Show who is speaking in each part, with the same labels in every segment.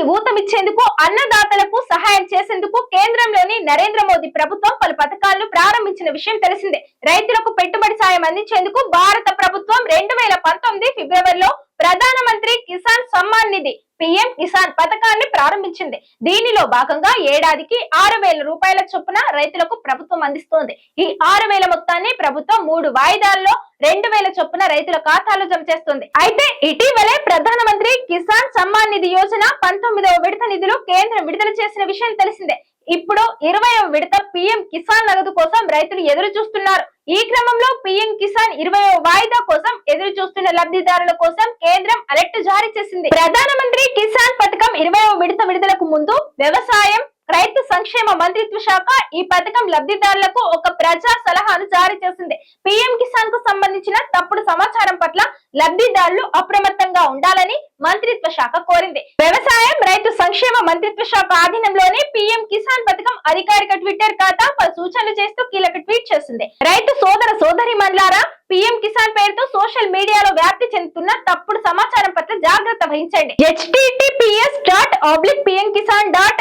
Speaker 1: ఉపాధికి ఊతమిచ్చేందుకు అన్నదాతలకు సహాయం చేసేందుకు కేంద్రంలోని నరేంద్ర మోదీ ప్రభుత్వం పలు పథకాలను ప్రారంభించిన విషయం తెలిసిందే. రైతులకు పెట్టుబడి సాయం అందించేందుకు భారత ప్రభుత్వం రెండు వేల పంతొమ్మిది ఫిబ్రవరిలో ప్రధానమంత్రి కిసాన్ సమ్మాన్ నిధి పిఎం కిసాన్ పథకాన్ని ప్రారంభించింది. దీనిలో భాగంగా ఏడాదికి ఆరు వేల రూపాయల చొప్పున రైతులకు ప్రభుత్వం అందిస్తోంది. ఈ ఆరు వేల మొత్తాన్ని ప్రభుత్వం మూడు వాయిదాల్లో రెండు వేల చొప్పున రైతుల ఖాతాలో జమ చేస్తుంది. అయితే ఇటీవలే ప్రధానమంత్రి కిసాన్ సమ్మాన్ నిధి యోజన పంతొమ్మిదవ విడత నిధులు కేంద్రం విడుదల చేసిన విషయం తెలిసిందే. ఇప్పుడు ఇరవై విడత పిఎం కిసాన్ నగదు కోసం రైతులు ఎదురు చూస్తున్నారు ఈ క్రమంలో పిఎం కిసాన్ ఇరవై వాయిదా కోసం ఎదురు చూస్తున్న లబ్ధిదారుల కోసం కేంద్రం అలర్ట్ జారీ చేసింది. ప్రధానమంత్రి కిసాన్ పథకం ఇరవై విడత విడుదలకు ముందు వ్యవసాయం రైతు సంక్షేమ మంత్రిత్వ శాఖ ఈ పథకం లబ్ధిదారులకు ఒక ప్రజా సలహాను జారీ చేసింది. పిఎం కిసాన్కు సంబంధించిన తప్పుడు సమాచారం పట్ల లబ్ధిదారులు అప్రమత్తంగా ఉండాలని మంత్రిత్వ శాఖ కోరింది. వ్యవసాయం మంత్రిత్వ శాఖ ఆధీనంలోని పిఎం కిసాన్ పథకం అధికారిక ట్విట్టర్ ఖాతా పలు సూచనలు చేస్తూ కీలక ట్వీట్ చేసింది. రైతు సోదర సోదరి మండలారా పిఎం కిసాన్ పేరుతో సోషల్ మీడియాలో వ్యాప్తి చెందుతున్న తప్పుడు సమాచారం పట్ల జాగ్రత్త వహించండి. HTTPS dot oblique PM Kisan dot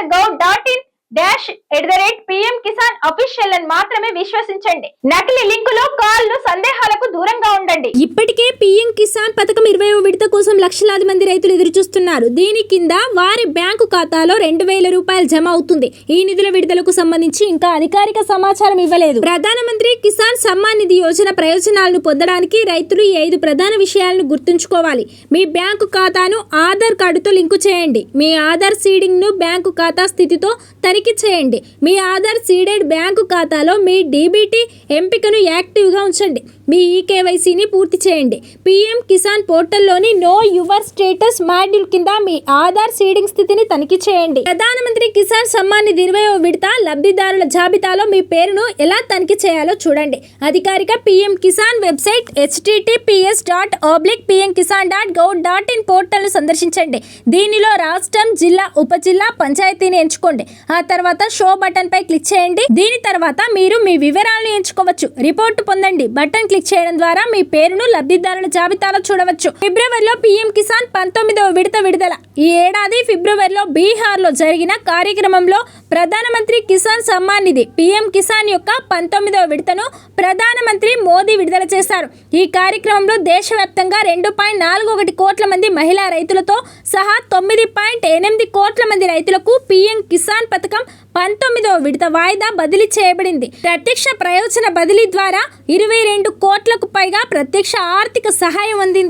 Speaker 1: dash at the rate PM Kisan official అని మాత్రమే విశ్వసించండి. నకిలీ లింకులు కాల్లు సందేహాలకు దూరంగా ఉండండి.
Speaker 2: ఇప్పటికే పీఎం కిసాన్ పథకం ఇరవై విడత కోసం లక్షలాది మంది రైతులు ఎదురు చూస్తున్నారు దీని కింద వారి బ్యాంకు ఖాతాలో రెండు వేల రూపాయలు జమ అవుతుంది. ఈ నిధుల విడుదలకు సంబంధించి ఇంకా అధికారిక సమాచారం ఇవ్వలేదు. ప్రధానమంత్రి కిసాన్ సమ్మాన్ నిధి యోజన ప్రయోజనాలను పొందడానికి రైతులు ఈ ఐదు ప్రధాన విషయాలను గుర్తుంచుకోవాలి. మీ బ్యాంకు ఖాతాను ఆధార్ కార్డుతో లింకు చేయండి. మీ ఆధార్ సీడింగ్ను బ్యాంకు ఖాతా స్థితితో తనిఖీ చేయండి. మీ ఆధార్ సీడెడ్ బ్యాంకు ఖాతాలో మీ డీబీటీ ఎంపికను యాక్టివ్గా ఉంచండి. మీ ఈకేవైసీని పూర్తి చేయండి. పీఎం కిసాన్ పోర్టల్లోని నో యువర్ స్టేటస్ మాడ్యూల్ కింద మీ ఆధార్ సీడింగ్ స్థితిని తనిఖీ చేయండి. ప్రధానమంత్రి కిసాన్ సమ్మాన్ నిధి ఇరవై విడత లబ్ధిదారుల జాబితాలో మీ పేరును ఎలా తనిఖీ చేయాలో చూడండి. అధికారిక PM Kisan website HTTPS dot oblique PM Kisan dot gov dot in పోర్టల్ను సందర్శించండి. దీనిలో రాష్ట్రం జిల్లా ఉప జిల్లా పంచాయతీని ఎంచుకోండి. ఆ తర్వాత షో బటన్ పై క్లిక్ చేయండి. దీని తర్వాత మీరు మీ వివరాలను ఎంచుకోవచ్చు. రిపోర్ట్ పొందండి. బటన్ క్లిక్ చేయడం ద్వారా మీ పేరును లబ్ధిదారుల జాబితాలో చూడవచ్చు. ఫిబ్రవరిలో పీఎం కిసాన్ పంతొమ్మిదవ విడత విడుదల. ఈ ఏడాది ఫిబ్రవరిలో బీహార్లో జరిగిన కార్యక్రమంలో ప్రధానమంత్రి కిసాన్ సమ్మాన్ నిధి పీఎం కిసాన్ యొక్క పంతొమ్మిదవ విడతను ప్రధానమంత్రి మోదీ విడుదల చేశారు. ఈ కార్యక్రమంలో దేశవ్యాప్తంగా రెండు పాయింట్ నాలుగు ఒకటి కోట్ల మంది మహిళా రైతులతో సహా తొమ్మిది పాయింట్ ఎనిమిది కోట్ల మంది రైతులకు పీఎం కిసాన్ పథకం పంతొమ్మిదవ విడత వాయిదా బదిలీ చేయబడింది. ప్రత్యక్ష ప్రయోజన బదిలీ ద్వారా ఇరవై రెండు కోట్లకు పైగా ప్రత్యక్ష ఆర్థిక సహాయం అందింది.